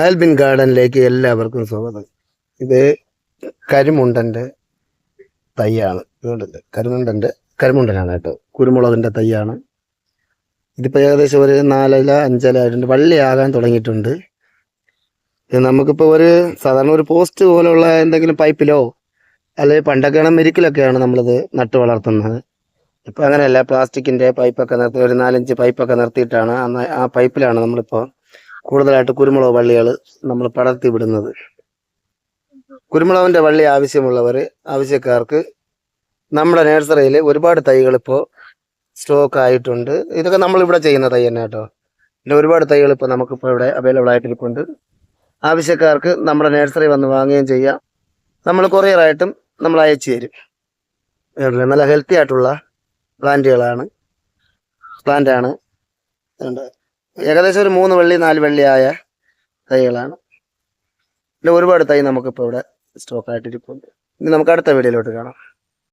ആൽബിൻ ഗാർഡനിലേക്ക് എല്ലാവർക്കും സ്വാഗതം. ഇത് കരിമുണ്ടന്റെ തൈയാണ്. ഇതുകൊണ്ടല്ലേ കരിമുണ്ടന്റെ കരിമുണ്ടനാണ് കേട്ടോ. കുരുമുളകിന്റെ തൈയാണ്. ഇതിപ്പോൾ ഏകദേശം ഒരു നാലല അഞ്ചല ആയിട്ടുണ്ട്. വള്ളിയാകാൻ തുടങ്ങിയിട്ടുണ്ട്. നമുക്കിപ്പോൾ നമുക്കിപ്പോ ഒരു സാധാരണ ഒരു പോസ്റ്റ് പോലുള്ള എന്തെങ്കിലും പൈപ്പിലോ അല്ലെങ്കിൽ പണ്ടൊക്കെയാണ് മെരിക്കലൊക്കെയാണ് നമ്മളിത് നട്ട് വളർത്തുന്നത്. ഇപ്പം അങ്ങനെയല്ല പ്ലാസ്റ്റിക്കിന്റെ പൈപ്പൊക്കെ നിർത്തി ഒരു നാലഞ്ച് പൈപ്പൊക്കെ നിർത്തിയിട്ടാണ് ആ പൈപ്പിലാണ് നമ്മളിപ്പോ കൂടുതലായിട്ട് കുരുമുളക് വള്ളികൾ നമ്മൾ പടർത്തി വിടുന്നത്. കുരുമുളകിന്റെ വള്ളി ആവശ്യമുള്ളവർ ആവശ്യക്കാർക്ക് നമ്മുടെ നഴ്സറിയിൽ ഒരുപാട് തൈകൾ ഇപ്പോൾ സ്റ്റോക്ക് ആയിട്ടുണ്ട്. ഇതൊക്കെ നമ്മളിവിടെ ചെയ്യുന്ന തൈ തന്നെ കേട്ടോ. പിന്നെ ഒരുപാട് തൈകൾ ഇപ്പോൾ നമുക്കിപ്പോൾ ഇവിടെ അവൈലബിൾ ആയിട്ടിരിപ്പുണ്ട്. ആവശ്യക്കാർക്ക് നമ്മുടെ നഴ്സറി വന്ന് വാങ്ങുകയും ചെയ്യാം. നമ്മൾ കൊറിയറായിട്ടും നമ്മൾ അയച്ചു തരും. നല്ല ഹെൽത്തി ആയിട്ടുള്ള പ്ലാന്റുകളാണ് പ്ലാന്റാണ് അതുകൊണ്ട് ഏകദേശം ഒരു മൂന്ന് വെള്ളി നാല് വെള്ളി ആയ തൈകളാണ്. പിന്നെ ഒരുപാട് തൈ നമുക്കിപ്പോൾ ഇവിടെ സ്റ്റോക്ക് ആയിട്ടിരിപ്പുണ്ട്. ഇനി നമുക്ക് അടുത്ത വീഡിയോയിലോട്ട് കാണാം.